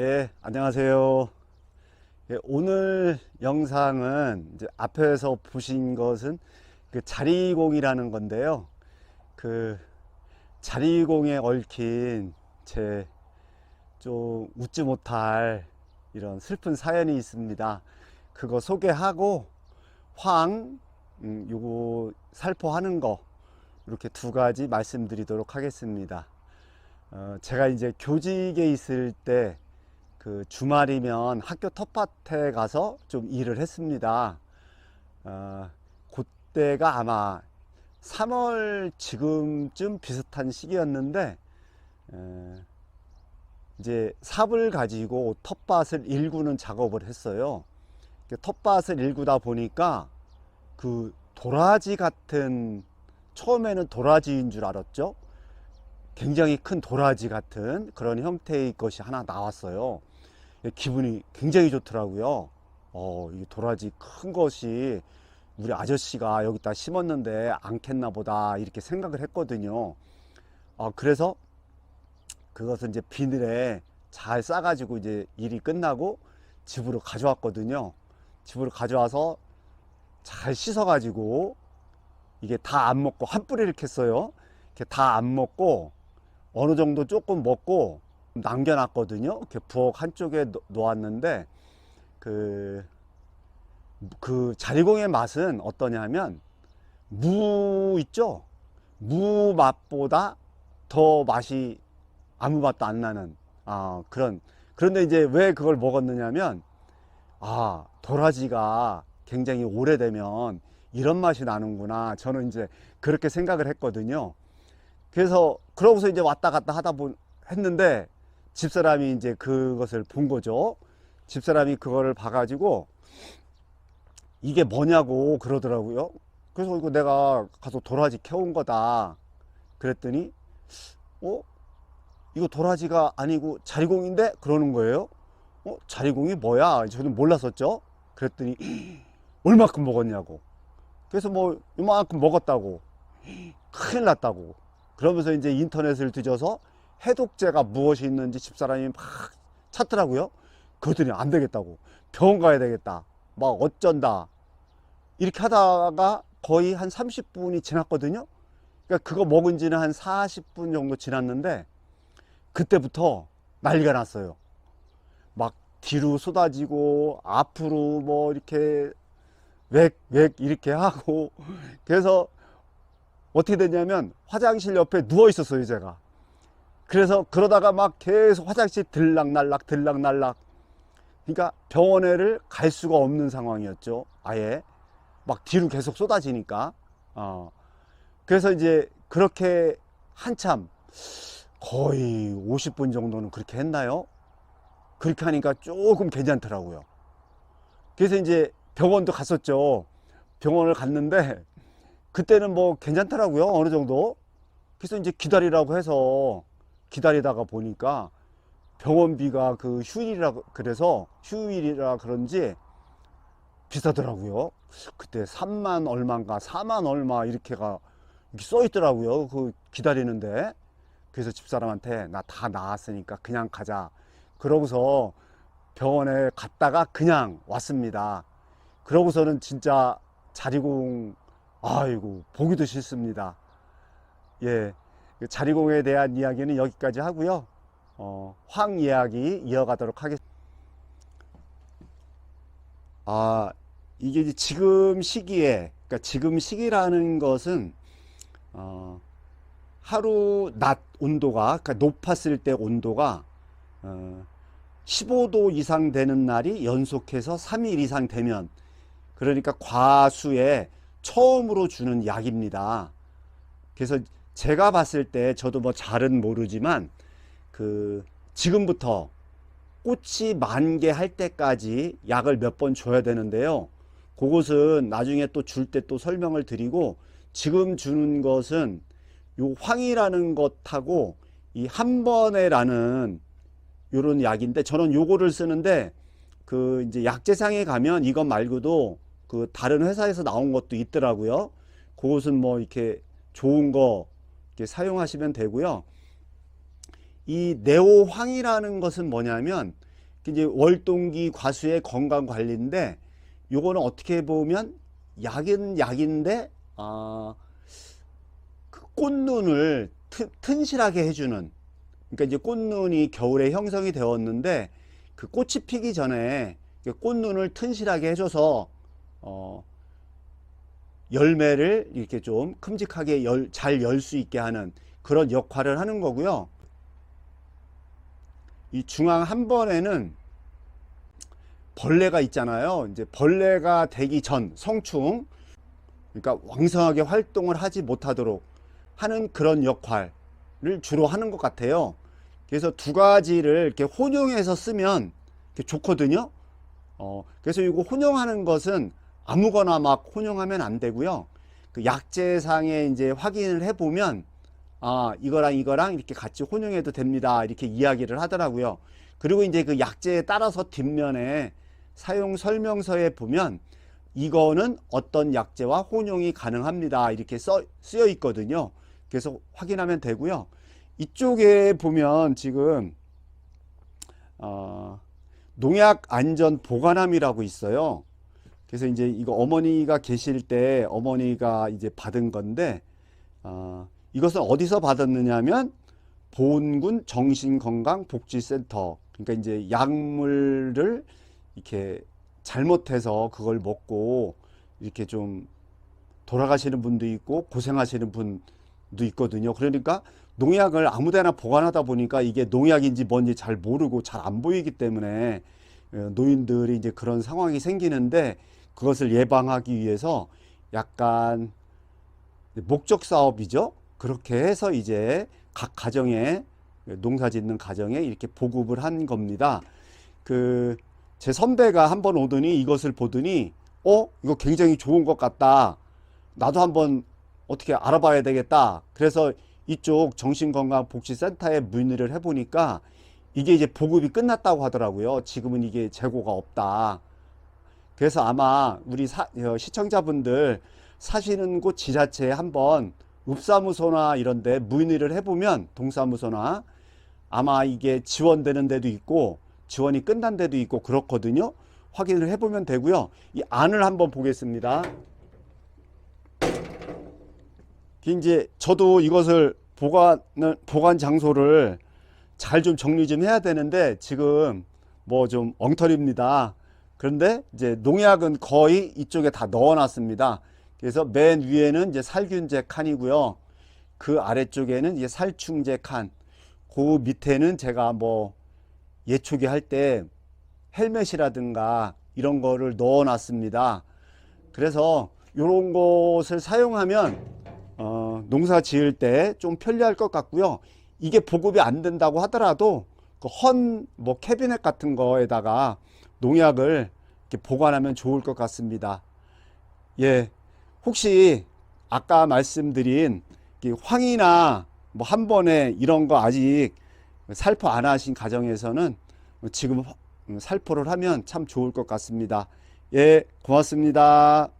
예, 안녕하세요. 예, 오늘 영상은 앞에서 보신 것은 그 자리공이라는 건데요. 그 자리공에 얽힌 제 좀 웃지 못할 이런 슬픈 사연이 있습니다. 그거 소개하고 황, 음, 요거 살포하는 거 이렇게 두 가지 말씀드리도록 하겠습니다. 어, 제가 이제 교직에 있을 때 그 주말이면 학교 텃밭에 가서 좀 일을 했습니다. 어, 그때가 아마 3월 지금쯤 비슷한 시기였는데 에, 이제 삽을 가지고 텃밭을 일구는 작업을 했어요. 그 텃밭을 일구다 보니까 그 도라지 같은 처음에는 도라지인 줄 알았죠. 굉장히 큰 도라지 같은 그런 형태의 것이 하나 나왔어요. 기분이 굉장히 좋더라고요. 어, 이 도라지 큰 것이 우리 아저씨가 여기다 심었는데 않겠나 보다 이렇게 생각을 했거든요. 어, 그래서 그것을 이제 비늘에 잘 싸가지고 이제 일이 끝나고 집으로 가져왔거든요. 집으로 가져와서 잘 씻어가지고 이게 다 안 먹고 한 뿌리를 캤어요. 이렇게 다 안 먹고 어느 정도 조금 먹고 남겨놨거든요. 이렇게 부엌 한쪽에 놓- 놓았는데 그, 그 자리공의 맛은 어떠냐면 무 있죠? 무 맛보다 더 맛이 아무 맛도 안 나는 아, 그런 그런데 이제 왜 그걸 먹었느냐면 아 도라지가 굉장히 오래되면 이런 맛이 나는구나 저는 이제 그렇게 생각을 했거든요. 그래서 그러고서 이제 왔다 갔다 하다 보 했는데 집사람이 이제 그것을 본 거죠. 집사람이 그거를 봐가지고 이게 뭐냐고 그러더라고요. 그래서 이거 내가 가서 도라지 캐온 거다. 그랬더니 어 이거 도라지가 아니고 자리공인데 그러는 거예요. 어 자리공이 뭐야? 저는 몰랐었죠. 그랬더니 얼마큼 먹었냐고. 그래서 뭐 이만큼 먹었다고. 큰일 났다고. 그러면서 이제 인터넷을 뒤져서 해독제가 무엇이 있는지 집사람이 막 찾더라고요. 그랬더니 안 되겠다고. 병원 가야 되겠다. 막 어쩐다. 이렇게 하다가 거의 한 30분이 지났거든요. 그러니까 그거 먹은 지는 한 40분 정도 지났는데 그때부터 난리가 났어요. 막 뒤로 쏟아지고 앞으로 뭐 이렇게 웩웩 이렇게 하고 그래서 어떻게 됐냐면 화장실 옆에 누워 있었어요 제가 그래서 그러다가 막 계속 화장실 들락날락 들락날락 그러니까 병원에를 갈 수가 없는 상황이었죠 아예 막 뒤로 계속 쏟아지니까 어. 그래서 이제 그렇게 한참 거의 50분 정도는 그렇게 했나요? 그렇게 하니까 조금 괜찮더라고요. 그래서 이제 병원도 갔었죠. 병원을 갔는데 그때는 뭐 괜찮더라고요. 어느 정도. 그래서 이제 기다리라고 해서 기다리다가 보니까 병원비가 그 휴일이라 그래서 휴일이라 그런지 비싸더라고요. 그때 3만 얼마인가 4만 얼마 이렇게가 이렇게 써 있더라고요. 그 기다리는데. 그래서 집사람한테 나 다 나았으니까 그냥 가자. 그러고서 병원에 갔다가 그냥 왔습니다. 그러고서는 진짜 자리공, 아이고, 보기도 싫습니다. 예. 그 자리공에 대한 이야기는 여기까지 하고요. 어, 황 이야기 이어가도록 하겠습니다. 아, 이게 지금 시기에, 그러니까 지금 시기라는 것은, 어, 하루 낮 온도가 그러니까 높았을 때 온도가 어, 15도 이상 되는 날이 연속해서 3일 이상 되면 그러니까 과수에 처음으로 주는 약입니다. 그래서 제가 봤을 때 저도 뭐 잘은 모르지만 그 지금부터 꽃이 만개 할 때까지 약을 몇 번 줘야 되는데요. 그것은 나중에 또 줄 때 또 설명을 드리고 지금 주는 것은 요 황이라는 것하고 이 한 번에라는 요런 약인데 저는 요거를 쓰는데 그 이제 약재상에 가면 이것 말고도 그 다른 회사에서 나온 것도 있더라고요. 그것은 뭐 이렇게 좋은 거 사용하시면 되고요. 이 네오황이라는 것은 뭐냐면 이제 월동기 과수의 건강 관리인데 요거는 어떻게 보면 약은 약인데 아, 그 꽃눈을 튼, 튼실하게 해주는 그러니까 이제 꽃눈이 겨울에 형성이 되었는데 그 꽃이 피기 전에 그 꽃눈을 튼실하게 해줘서 어, 열매를 이렇게 좀 큼직하게 잘 열 수 있게 하는 그런 역할을 하는 거고요. 이 중앙 한 번에는 벌레가 있잖아요. 이제 벌레가 되기 전 성충, 그러니까 왕성하게 활동을 하지 못하도록 하는 그런 역할을 주로 하는 것 같아요. 그래서 두 가지를 이렇게 혼용해서 쓰면 좋거든요. 어, 그래서 이거 혼용하는 것은 아무거나 막 혼용하면 안 되고요. 그 약재상에 이제 확인을 해보면 아, 이거랑 이거랑 이렇게 같이 혼용해도 됩니다. 이렇게 이야기를 하더라고요. 그리고 이제 그 약재에 따라서 뒷면에 사용 설명서에 보면 이거는 어떤 약재와 혼용이 가능합니다. 이렇게 써, 쓰여 있거든요. 그래서 확인하면 되고요. 이쪽에 보면 지금 어, 농약 안전 보관함이라고 있어요. 그래서 이제 이거 어머니가 계실 때 어머니가 이제 받은 건데 어, 이것은 어디서 받았느냐면 보은군 정신건강복지센터 그러니까 이제 약물을 이렇게 잘못해서 그걸 먹고 이렇게 좀 돌아가시는 분도 있고 고생하시는 분도 있거든요. 그러니까 농약을 아무데나 보관하다 보니까 이게 농약인지 뭔지 잘 모르고 잘 안 보이기 때문에 어, 노인들이 이제 그런 상황이 생기는데 그것을 예방하기 위해서 약간 목적 사업이죠. 그렇게 해서 이제 각 가정에 농사 짓는 가정에 이렇게 보급을 한 겁니다. 그 제 선배가 한번 오더니 이것을 보더니 어 이거 굉장히 좋은 것 같다. 나도 한번 어떻게 알아봐야 되겠다. 그래서 이쪽 정신건강복지센터에 문의를 해보니까 이게 이제 보급이 끝났다고 하더라고요. 지금은 이게 재고가 없다. 그래서 아마 우리 사, 어, 시청자분들 사시는 곳 지자체에 한번 읍사무소나 이런데 문의를 해보면 동사무소나 아마 이게 지원되는 데도 있고 지원이 끝난 데도 있고 그렇거든요. 확인을 해보면 되고요. 이 안을 한번 보겠습니다. 이제 저도 이것을 보관을 보관 장소를 잘 좀 정리 좀 해야 되는데 지금 뭐 좀 엉터리입니다. 그런데 이제 농약은 거의 이쪽에 다 넣어놨습니다. 그래서 맨 위에는 이제 살균제 칸이고요. 그 아래쪽에는 이제 살충제 칸. 그 밑에는 제가 뭐 예초기 할 때 헬멧이라든가 이런 거를 넣어놨습니다. 그래서 이런 것을 사용하면 어, 농사 지을 때 좀 편리할 것 같고요. 이게 보급이 안 된다고 하더라도 그 헌 뭐 캐비넷 같은 거에다가 농약을 보관하면 좋을 것 같습니다. 예, 혹시 아까 말씀드린 이 황이나 뭐 한 번에 이런 거 아직 살포 안 하신 가정에서는 지금 살포를 하면 참 좋을 것 같습니다. 예, 고맙습니다.